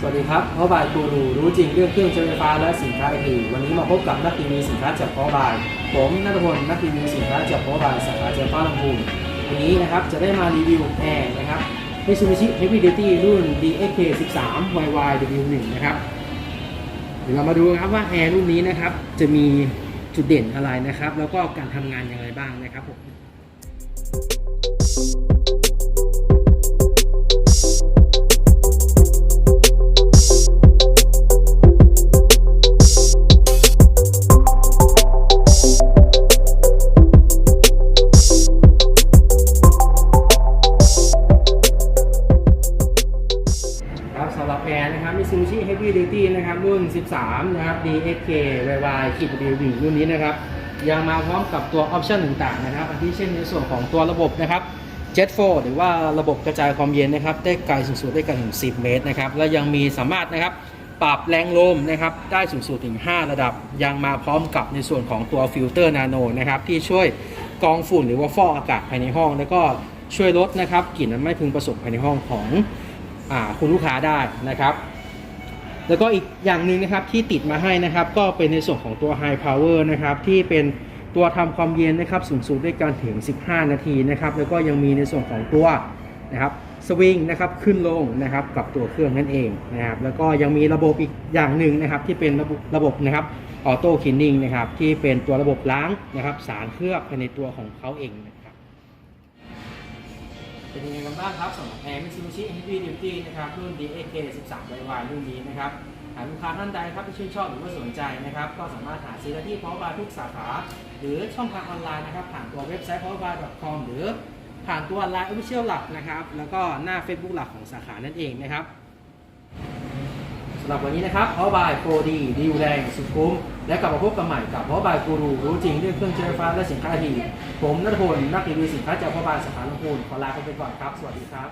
สวัสดีครับพ่อบายกูรูรู้จริงเรื่องเครื่องใช้ไฟฟ้าและสินค้าไอทีวันนี้มาพบกับนักรีวิวสินค้าจากพ่อบาย ผมนัทพลนักรีวิวสินค้าจากพ่อบายสาขาเจ้าฟ้าลำพูนวันนี้นะครับจะได้มารีวิวแอร์นะครับ Mitsubishi Heavy Duty รุ่น DXK 13 YYW1 นะครับเดี๋ยวเรามาดูครับว่าแอร์รุ่นนี้นะครับจะมีจุดเด่นอะไรนะครับ แล้วก็การทำงานอย่างไรบ้างนะครับผม ร์นะครับ Mitsubishi Heavy Duty นะครับรุ่น 13 นะครับ DXK YY ขีด W รุ่นนี้นะครับ ยังมาพร้อมกับตัวออปชันต่างๆนะครับอาทิเช่นในส่วนของตัวระบบนะครับ Jet 4หรือว่าระบบกระจายความเย็นนะครับ ได้ไกลสูงสุดได้ไกลถึง 10 เมตรนะครับ และยังมีสามารถนะครับปรับแรงลมนะครับได้สูงสุดถึง 5 ระดับ ยังมาพร้อมกับในส่วนของตัวฟิลเตอร์นาโนนะครับที่ช่วยกองฝุ่นหรือว่าฟอกอากาศภายในห้อง แล้วก็ช่วยลดนะครับกลิ่นไม่พึงประสงค์ภายในห้องของอคุณลูกค้าได้นะครับ แล้วก็อีกอย่างหนึ่งนะครับที่ติดมาให้นะครับ ก็เป็นในส่วนของตัว High Power นะครับที่เป็นตัวทำความเย็นนะครับสูงสุดด้วยการถึง 15 นาทีนะครับแล้วก็ยังมีในส่วนของตัวนะครับสวิงนะครับขึ้นลงนะครับกับตัวเครื่องนั่นเองนะครับแล้วก็ยังมีระบบอีกอย่างหนึ่งนะครับที่เป็นระบบระบบนะครับออโต้คินนิ่งนะครับที่เป็นตัวระบบล้างนะครับสารเคลือบภายในตัวของเขาเองนะ เป็นยังไงกันบ้างครับสำหรับแอร์ Mitsubishi Heavy Duty นะครับรุ่น DAK 13 YY รุ่นนี้นะครับหากลูกค้าท่านใดครับที่ชื่นชอบหรือว่าสนใจนะครับ ก็สามารถหาซื้อได้ที่ powerbay ทุกสาขา หรือช่องทางออนไลน์นะครับ ผ่านตัวเว็บไซต์ powerbay.com หรือผ่านตัว Line Official หลักนะครับ แล้วก็หน้า Facebook หลักของสาขานั่นเองนะครับสำหรับวันนี้นะครับ powerbay Pro D ดีลแรงสุดคุ้ม และกลับมาพบกันใหม่กับพ่อบายกูรูรู้จริงเรื่องเครื่องใช้ไฟฟ้าและสินค้าดีผมนัทพลนักรีวิวสินค้าจากพ่อบายสาขาลำพูนขอลาไปก่อนครับ สวัสดีครับ